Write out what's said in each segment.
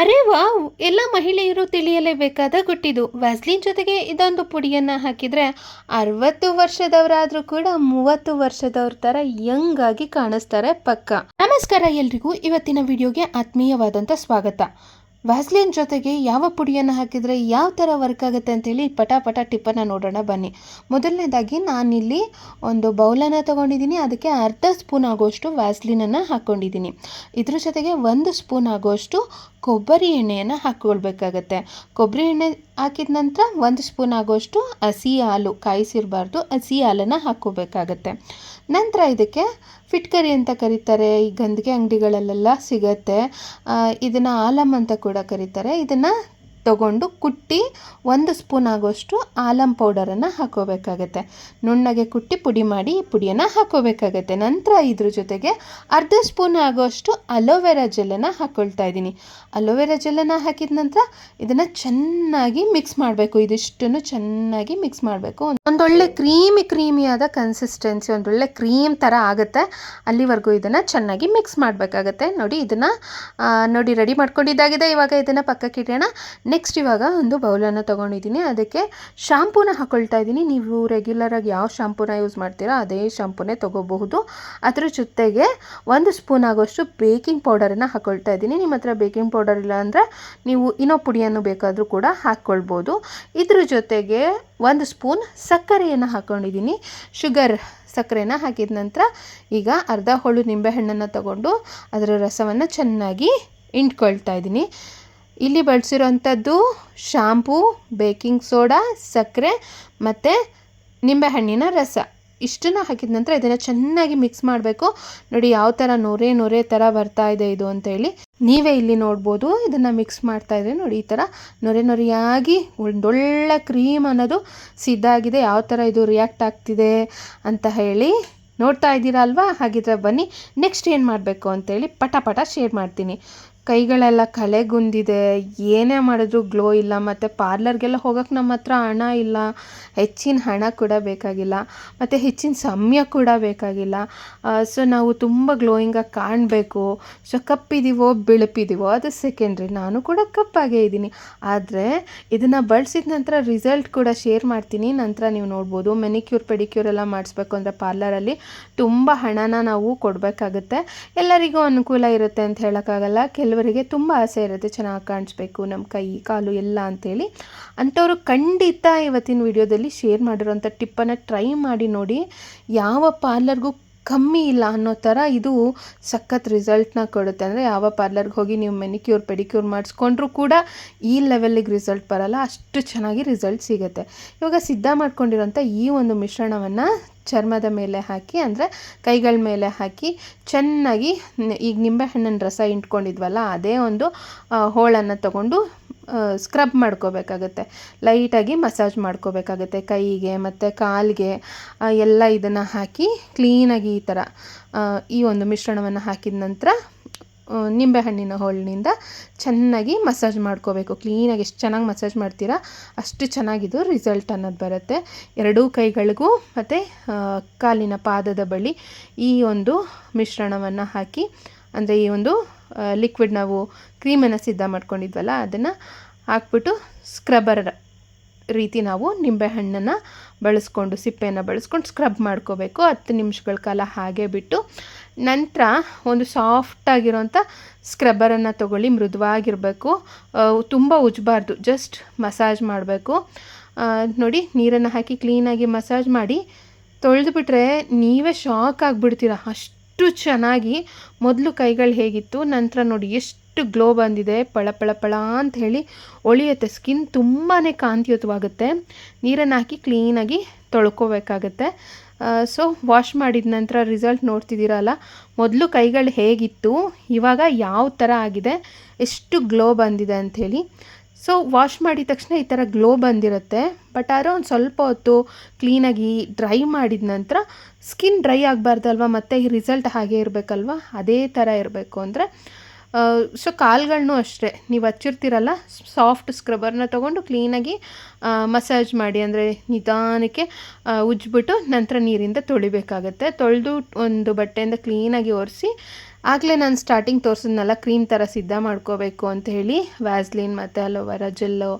ಅರೆ ವಾವ್, ಎಲ್ಲ ಮಹಿಳೆಯರು ತಿಳಿಯಲೇಬೇಕಾದ ಗುಟ್ಟಿದು. ವ್ಯಾಸ್ಲಿನ್ ಜೊತೆಗೆ ಇದೊಂದು ಪುಡಿಯನ್ನು ಹಾಕಿದರೆ ಅರವತ್ತು ವರ್ಷದವರಾದರೂ ಕೂಡ ಮೂವತ್ತು ವರ್ಷದವ್ರ ಥರ ಯಂಗ್ ಆಗಿ ಕಾಣಿಸ್ತಾರೆ ಪಕ್ಕ. ನಮಸ್ಕಾರ ಎಲ್ರಿಗೂ, ಇವತ್ತಿನ ವಿಡಿಯೋಗೆ ಆತ್ಮೀಯವಾದಂಥ ಸ್ವಾಗತ. ವ್ಯಾಸ್ಲಿನ್ ಜೊತೆಗೆ ಯಾವ ಪುಡಿಯನ್ನು ಹಾಕಿದರೆ ಯಾವ ಥರ ವರ್ಕ್ ಆಗುತ್ತೆ ಅಂತೇಳಿ ಪಟ ಪಟ ಟಿಪ್ಪನ್ನು ನೋಡೋಣ ಬನ್ನಿ. ಮೊದಲನೇದಾಗಿ ನಾನಿಲ್ಲಿ ಒಂದು ಬೌಲನ್ನು ತೊಗೊಂಡಿದ್ದೀನಿ, ಅದಕ್ಕೆ ಅರ್ಧ ಸ್ಪೂನ್ ಆಗೋಷ್ಟು ವ್ಯಾಸ್ಲಿನನ್ನು ಹಾಕ್ಕೊಂಡಿದ್ದೀನಿ ಇದ್ರ ಜೊತೆಗೆ ಒಂದು ಸ್ಪೂನ್ ಆಗೋಷ್ಟು ಕೊಬ್ಬರಿ ಎಣ್ಣೆಯನ್ನು ಹಾಕ್ಕೊಳ್ಬೇಕಾಗತ್ತೆ. ಕೊಬ್ಬರಿ ಎಣ್ಣೆ ಹಾಕಿದ ನಂತರ ಒಂದು ಸ್ಪೂನ್ ಆಗೋಷ್ಟು ಹಸಿ ಹಾಲು ಕಾಯಿಸಿರಬಾರ್ದು. ಹಸಿ ಹಾಲನ್ನು ಹಾಕ್ಕೋಬೇಕಾಗತ್ತೆ ನಂತರ ಇದಕ್ಕೆ ಫಿಟ್ಕರಿ ಅಂತ ಕರೀತಾರೆ. ಈ ಗಂದಿಗೆ ಅಂಗಡಿಗಳಲ್ಲೆಲ್ಲ ಸಿಗತ್ತೆ. ಇದನ್ನು ಆಲಮ್ ಅಂತ ಕೂಡ ಕರೀತಾರೆ. ಇದನ್ನು ತಗೊಂಡು ಕುಟ್ಟಿ ಒಂದು ಸ್ಪೂನ್ ಆಗೋಷ್ಟು ಆಲಂ ಪೌಡರನ್ನು ಹಾಕೋಬೇಕಾಗತ್ತೆ. ನುಣ್ಣಗೆ ಕುಟ್ಟಿ ಪುಡಿ ಮಾಡಿ ಈ ಪುಡಿಯನ್ನು ಹಾಕೋಬೇಕಾಗತ್ತೆ. ನಂತರ ಇದ್ರ ಜೊತೆಗೆ ಅರ್ಧ ಸ್ಪೂನ್ ಆಗೋಷ್ಟು ಅಲೋವೆರಾ ಜೆಲ್ಲನ್ನು ಹಾಕ್ಕೊಳ್ತಾ ಇದ್ದೀನಿ. ಅಲೋವೆರಾ ಜೆಲ್ಲನ್ನು ಹಾಕಿದ ನಂತರ ಇದನ್ನು ಚೆನ್ನಾಗಿ ಮಿಕ್ಸ್ ಮಾಡಬೇಕು. ಇದಿಷ್ಟನ್ನು ಚೆನ್ನಾಗಿ ಮಿಕ್ಸ್ ಮಾಡಬೇಕು. ಒಂದೊಳ್ಳೆ ಕ್ರೀಮಿ ಕ್ರೀಮಿಯಾದ ಕನ್ಸಿಸ್ಟೆನ್ಸಿ ಒಂದೊಳ್ಳೆ ಕ್ರೀಮ್ ಥರ ಆಗುತ್ತೆ. ಅಲ್ಲಿವರೆಗೂ ಇದನ್ನು ಚೆನ್ನಾಗಿ ಮಿಕ್ಸ್ ಮಾಡಬೇಕಾಗತ್ತೆ. ನೋಡಿ, ಇದನ್ನು ನೋಡಿ, ರೆಡಿ ಮಾಡ್ಕೊಂಡಿದ್ದಾಗಿದೆ. ಇವಾಗ ಇದನ್ನು ಪಕ್ಕಕ್ಕೆ ಇಡೋಣ. ನೆಕ್ಸ್ಟ್ ಇವಾಗ ಒಂದು ಬೌಲನ್ನು ತೊಗೊಂಡಿದ್ದೀನಿ. ಅದಕ್ಕೆ ಶಾಂಪೂನ ಹಾಕ್ಕೊಳ್ತಾ ಇದ್ದೀನಿ. ನೀವು ರೆಗ್ಯುಲರಾಗಿ ಯಾವ ಶಾಂಪೂನ ಯೂಸ್ ಮಾಡ್ತೀರಾ ಅದೇ ಶಾಂಪೂನೇ ತೊಗೋಬಹುದು. ಅದರ ಜೊತೆಗೆ ಒಂದು ಸ್ಪೂನ್ ಆಗೋಷ್ಟು ಬೇಕಿಂಗ್ ಪೌಡರನ್ನು ಹಾಕ್ಕೊಳ್ತಾ ಇದ್ದೀನಿ. ನಿಮ್ಮ ಹತ್ರ ಬೇಕಿಂಗ್ ಪೌಡರ್ ಇಲ್ಲ ಅಂದರೆ ನೀವು ಇನ್ನೋ ಪುಡಿಯನ್ನು ಬೇಕಾದರೂ ಕೂಡ ಹಾಕ್ಕೊಳ್ಬೋದು ಇದ್ರ ಜೊತೆಗೆ ಒಂದು ಸ್ಪೂನ್ ಸಕ್ಕರೆಯನ್ನು ಹಾಕ್ಕೊಂಡಿದ್ದೀನಿ ಶುಗರ್ ಸಕ್ಕರೆನ ಹಾಕಿದ ನಂತರ ಈಗ ಅರ್ಧ ಹೋಳು ನಿಂಬೆಹಣ್ಣನ್ನು ತಗೊಂಡು ಅದರ ರಸವನ್ನು ಚೆನ್ನಾಗಿ ಇಂಟ್ಕೊಳ್ತಾ ಇದ್ದೀನಿ. ಇಲ್ಲಿ ಬಳಸಿರೋಂಥದ್ದು ಶಾಂಪೂ, ಬೇಕಿಂಗ್ ಸೋಡಾ, ಸಕ್ಕರೆ ಮತ್ತು ನಿಂಬೆಹಣ್ಣಿನ ರಸ. ಇಷ್ಟನ್ನು ಹಾಕಿದ ನಂತರ ಇದನ್ನು ಚೆನ್ನಾಗಿ ಮಿಕ್ಸ್ ಮಾಡಬೇಕು. ನೋಡಿ ಯಾವ ಥರ ನೊರೆ ನೊರೆ ಥರ ಬರ್ತಾ ಇದೆ ಇದು ಅಂತೇಳಿ ನೀವೇ ಇಲ್ಲಿ ನೋಡ್ಬೋದು. ಇದನ್ನು ಮಿಕ್ಸ್ ಮಾಡ್ತಾ ಇದ್ರೆ ನೋಡಿ ಈ ಥರ ನೊರೆ ನೊರೆಯಾಗಿ ಒಂದೊಳ್ಳೆ ಕ್ರೀಮ್ ಅನ್ನೋದು ಸಿದ್ಧ ಆಗಿದೆ ಯಾವ ಥರ ಇದು ರಿಯಾಕ್ಟ್ ಆಗ್ತಿದೆ ಅಂತ ಹೇಳಿ ನೋಡ್ತಾ ಇದ್ದೀರಾ ಅಲ್ವಾ? ಹಾಗಿದ್ರೆ ಬನ್ನಿ. ನೆಕ್ಸ್ಟ್ ಏನು ಮಾಡಬೇಕು ಅಂತೇಳಿ ಪಟ ಪಟ ಶೇರ್ ಮಾಡ್ತೀನಿ. ಕೈಗಳೆಲ್ಲ ಕಳೆಗುಂದಿದೆ ಏನೇ ಮಾಡಿದ್ರು ಗ್ಲೋ ಇಲ್ಲ, ಮತ್ತು ಪಾರ್ಲರ್ಗೆಲ್ಲ ಹೋಗೋಕ್ಕೆ ನಮ್ಮ ಹತ್ರ ಹಣ ಇಲ್ಲ, ಹೆಚ್ಚಿನ ಹಣ ಕೂಡ ಬೇಕಾಗಿಲ್ಲ, ಮತ್ತು ಹೆಚ್ಚಿನ ಸಮಯ ಕೂಡ ಬೇಕಾಗಿಲ್ಲ. ಸೊ ನಾವು ತುಂಬ ಗ್ಲೋಯಿಂಗಾಗಿ ಕಾಣಬೇಕು. ಸೊ ಕಪ್ಪಿದ್ದೀವೋ ಬಿಳುಪಿದ್ದೀವೋ ಅದು ಸೆಕೆಂಡ್ರಿ ನಾನು ಕೂಡ ಕಪ್ಪಾಗೇ ಇದ್ದೀನಿ. ಆದರೆ ಇದನ್ನು ಬಳಸಿದ ನಂತರ ರಿಸಲ್ಟ್ ಕೂಡ ಶೇರ್ ಮಾಡ್ತೀನಿ. ನಂತರ ನೀವು ನೋಡ್ಬೋದು ಮೆನಿಕ್ಯೂರ್ ಪೆಡಿಕ್ಯೂರ್ ಎಲ್ಲ ಮಾಡಿಸ್ಬೇಕು ಅಂದರೆ ಪಾರ್ಲರಲ್ಲಿ ತುಂಬ ಹಣನ ನಾವು ಕೊಡಬೇಕಾಗುತ್ತೆ. ಎಲ್ಲರಿಗೂ ಅನುಕೂಲ ಇರುತ್ತೆ ಅಂತ ಹೇಳೋಕ್ಕಾಗಲ್ಲ. ಕೆಲವರಿಗೆ ತುಂಬ ಆಸೆ ಇರುತ್ತೆ, ಚೆನ್ನಾಗಿ ಕಾಣಿಸ್ಬೇಕು ನಮ್ಮ ಕೈ, ಕಾಲು ಎಲ್ಲ ಅಂಥೇಳಿ ಅಂಥವರು ಖಂಡಿತ ಇವತ್ತಿನ ವಿಡಿಯೋದಲ್ಲಿ ಶೇರ್ ಮಾಡಿರೋಂಥ ಟಿಪ್ಪನ್ನು ಟ್ರೈ ಮಾಡಿ ನೋಡಿ, ಯಾವ ಪಾರ್ಲರ್ಗೂ ಕಮ್ಮಿ ಇಲ್ಲ ಅನ್ನೋ ಥರ ಇದು ಸಖತ್ ರಿಸಲ್ಟ್ನ ಕೊಡುತ್ತೆ. ಅಂದರೆ ಯಾವ ಪಾರ್ಲರ್ಗೆ ಹೋಗಿ ನೀವು ಮೆನಿಕ್ಯೂರ್, ಪೆಡಿಕ್ಯೂರ್ ಮಾಡಿಸ್ಕೊಂಡ್ರೂ ಕೂಡ ಈ ಲೆವೆಲ್ಲಿಗೆ ರಿಸಲ್ಟ್ ಬರಲ್ಲ, ಅಷ್ಟು ಚೆನ್ನಾಗಿ ರಿಸಲ್ಟ್ ಸಿಗುತ್ತೆ. ಇವಾಗ ಸಿದ್ಧ ಮಾಡ್ಕೊಂಡಿರೋಂಥ ಈ ಒಂದು ಮಿಶ್ರಣವನ್ನು ಚರ್ಮದ ಮೇಲೆ ಹಾಕಿ, ಅಂದರೆ ಕೈಗಳ ಮೇಲೆ ಹಾಕಿ ಚೆನ್ನಾಗಿ ಈಗ ನಿಂಬೆಹಣ್ಣಿನ ರಸ ಇಟ್ಕೊಂಡಿದ್ವಲ್ಲ ಅದೇ ಒಂದು ಹೋಳನ್ನು ತಗೊಂಡು ಸ್ಕ್ರಬ್ ಮಾಡ್ಕೋಬೇಕಾಗತ್ತೆ. ಲೈಟಾಗಿ ಮಸಾಜ್ ಮಾಡ್ಕೋಬೇಕಾಗತ್ತೆ ಕೈಗೆ ಮತ್ತು ಕಾಲಿಗೆ ಎಲ್ಲ ಇದನ್ನು ಹಾಕಿ ಕ್ಲೀನಾಗಿ ಈ ಥರ ಈ ಒಂದು ಮಿಶ್ರಣವನ್ನು ಹಾಕಿದ ನಂತರ ನಿಂಬೆಹಣ್ಣಿನ ಹೋಳಿನಿಂದ ಚೆನ್ನಾಗಿ ಮಸಾಜ್ ಮಾಡ್ಕೋಬೇಕು. ಕ್ಲೀನಾಗಿ ಎಷ್ಟು ಚೆನ್ನಾಗಿ ಮಸಾಜ್ ಮಾಡ್ತೀರಾ ಅಷ್ಟು ಚೆನ್ನಾಗಿದು ರಿಸಲ್ಟ್ ಅನ್ನೋದು ಬರುತ್ತೆ. ಎರಡೂ ಕೈಗಳಿಗೂ ಮತ್ತು ಕಾಲಿನ ಪಾದದ ಬಳಿ ಈ ಒಂದು ಮಿಶ್ರಣವನ್ನು ಹಾಕಿ, ಅಂದರೆ ಈ ಒಂದು ಲಿಕ್ವಿಡ್ ನಾವು ಕ್ರೀಮನ್ನು ಸಿದ್ಧ ಮಾಡ್ಕೊಂಡಿದ್ವಲ್ಲ, ಅದನ್ನು ಹಾಕ್ಬಿಟ್ಟು ಸ್ಕ್ರಬ್ಬರ್ ರೀತಿ ನಾವು ನಿಂಬೆಹಣ್ಣನ್ನು ಬಳಸ್ಕೊಂಡು, ಸಿಪ್ಪೆಯನ್ನು ಬಳಸ್ಕೊಂಡು ಸ್ಕ್ರಬ್ ಮಾಡ್ಕೋಬೇಕು. ಹತ್ತು ನಿಮಿಷಗಳ ಕಾಲ ಹಾಗೆ ಬಿಟ್ಟು ನಂತರ ಒಂದು ಸಾಫ್ಟಾಗಿರೋಂಥ ಸ್ಕ್ರಬ್ಬರನ್ನು ತಗೊಳ್ಳಿ, ಮೃದುವಾಗಿರಬೇಕು. ತುಂಬ ಉಜ್ಜಬಾರ್ದು ಜಸ್ಟ್ ಮಸಾಜ್ ಮಾಡಬೇಕು. ನೋಡಿ, ನೀರನ್ನು ಹಾಕಿ ಕ್ಲೀನಾಗಿ ಮಸಾಜ್ ಮಾಡಿ, ತೊಳೆದುಬಿಟ್ರೆ ನೀವೇ ಶಾಕ್ ಆಗಿಬಿಡ್ತೀರ. ಅಷ್ಟು ಚೆನ್ನಾಗಿ ಮೊದಲು ಕೈಗಳು ಹೇಗಿತ್ತು, ನಂತರ ನೋಡಿ ಎಷ್ಟು ಗ್ಲೋ ಬಂದಿದೆ, ಪಳ ಪಳ ಪಳ ಅಂತ ಹೇಳಿ ಒಳಿಯುತ್ತೆ. ಸ್ಕಿನ್ ತುಂಬಾ ಕಾಂತಿಯುತವಾಗುತ್ತೆ. ನೀರನ್ನು ಹಾಕಿ ಕ್ಲೀನಾಗಿ ತೊಳ್ಕೋಬೇಕಾಗತ್ತೆ. ಸೊ ವಾಶ್ ಮಾಡಿದ ನಂತರ ರಿಸಲ್ಟ್ ನೋಡ್ತಿದ್ದೀರಲ್ಲ, ಮೊದಲು ಕೈಗಳು ಹೇಗಿತ್ತು, ಇವಾಗ ಯಾವ ಥರ ಆಗಿದೆ, ಎಷ್ಟು ಗ್ಲೋ ಬಂದಿದೆ ಅಂಥೇಳಿ ಸೊ ವಾಶ್ ಮಾಡಿದ ತಕ್ಷಣ ಈ ಥರ ಗ್ಲೋ ಬಂದಿರುತ್ತೆ. ಬಟ್ ಆದರೆ ಒಂದು ಸ್ವಲ್ಪ ಹೊತ್ತು ಕ್ಲೀನಾಗಿ ಡ್ರೈ ಮಾಡಿದ ನಂತರ ಸ್ಕಿನ್ ಡ್ರೈ ಆಗಬಾರ್ದಲ್ವ? ಮತ್ತು ಈ ರಿಸಲ್ಟ್ ಹಾಗೆ ಇರಬೇಕಲ್ವ? ಅದೇ ಥರ ಇರಬೇಕು ಅಂದರೆ ಸೊ ಕಾಲುಗಳನ್ನೂ ಅಷ್ಟೇ. ನೀವು ಹಚ್ಚಿರ್ತೀರಲ್ಲ ಸಾಫ್ಟ್ ಸ್ಕ್ರಬ್ಬರ್ನ ತೊಗೊಂಡು ಕ್ಲೀನಾಗಿ ಮಸಾಜ್ ಮಾಡಿ. ಅಂದರೆ ನಿಧಾನಕ್ಕೆ ಉಜ್ಜಿಬಿಟ್ಟು ನಂತರ ನೀರಿಂದ ತೊಳಿಬೇಕಾಗತ್ತೆ. ತೊಳೆದು ಒಂದು ಬಟ್ಟೆಯಿಂದ ಕ್ಲೀನಾಗಿ ಒರೆಸಿ ಆಗಲೇ ನಾನು ಸ್ಟಾರ್ಟಿಂಗ್ ತೋರಿಸಿದ್ನಲ್ಲ ಕ್ರೀಮ್ ಥರ ಸಿದ್ಧ ಮಾಡ್ಕೋಬೇಕು ಅಂತ ಹೇಳಿ ವ್ಯಾಸ್ಲಿನ್ ಮತ್ತು ಅಲೋವೆರಾ ಜೆಲ್ಲು,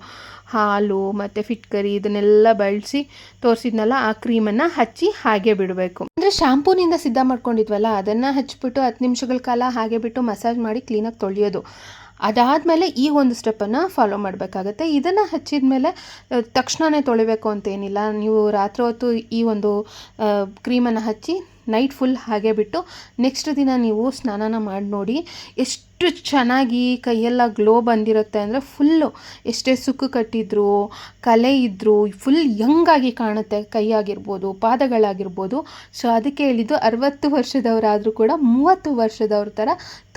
ಹಾಲು ಮತ್ತು ಫಿಟ್ಕರಿ ಇದನ್ನೆಲ್ಲ ಬಳಸಿ ತೋರಿಸಿದ್ನಲ್ಲ, ಆ ಕ್ರೀಮನ್ನು ಹಚ್ಚಿ ಹಾಗೆ ಬಿಡಬೇಕು. ಅಂದರೆ ಶಾಂಪೂನಿಂದ ಸಿದ್ಧ ಮಾಡ್ಕೊಂಡಿದ್ವಲ್ಲ, ಅದನ್ನು ಹಚ್ಚಿಬಿಟ್ಟು ಹತ್ತು ನಿಮಿಷಗಳ ಕಾಲ ಹಾಗೆ ಬಿಟ್ಟು ಮಸಾಜ್ ಮಾಡಿ ಕ್ಲೀನಾಗಿ ತೊಳೆಯೋದು. ಅದಾದಮೇಲೆ ಈ ಒಂದು ಸ್ಟೆಪ್ಪನ್ನು ಫಾಲೋ ಮಾಡಬೇಕಾಗತ್ತೆ. ಇದನ್ನು ಹಚ್ಚಿದ ಮೇಲೆ ತಕ್ಷಣವೇ ತೊಳಿಬೇಕು ಅಂತೇನಿಲ್ಲ ನೀವು ರಾತ್ರಿ ಹೊತ್ತು ಈ ಒಂದು ಕ್ರೀಮನ್ನು ಹಚ್ಚಿ ನೈಟ್ ಫುಲ್ ಹಾಗೆ ಬಿಟ್ಟು ನೆಕ್ಸ್ಟ್ ದಿನ ನೀವು ಸ್ನಾನನ ಮಾಡಿ ನೋಡಿ ಎಷ್ಟು ಚೆನ್ನಾಗಿ ಕೈಯೆಲ್ಲ ಗ್ಲೋ ಬಂದಿರುತ್ತೆ ಅಂದರೆ ಫುಲ್ಲು ಎಷ್ಟೇ ಸುಕ್ಕು ಕಟ್ಟಿದ್ರು, ಕಲೆ ಇದ್ದರು ಫುಲ್ ಯಂಗಾಗಿ ಕಾಣುತ್ತೆ ಕೈ ಆಗಿರ್ಬೋದು ಪಾದಗಳಾಗಿರ್ಬೋದು. ಸೊ ಅದಕ್ಕೆ ಹೇಳಿದ್ದು ಅರವತ್ತು ವರ್ಷದವರಾದರೂ ಕೂಡ ಮೂವತ್ತು ವರ್ಷದವ್ರ ಥರ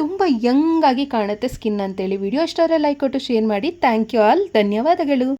ತುಂಬ ಯಂಗಾಗಿ ಕಾಣುತ್ತೆ ಸ್ಕಿನ್ ಅಂತೇಳಿ. ವಿಡಿಯೋ ಇಷ್ಟಾದರೆ ಲೈಕ್ ಕೊಟ್ಟು ಶೇರ್ ಮಾಡಿ. ಥ್ಯಾಂಕ್ ಯು ಆಲ್ ಧನ್ಯವಾದಗಳು.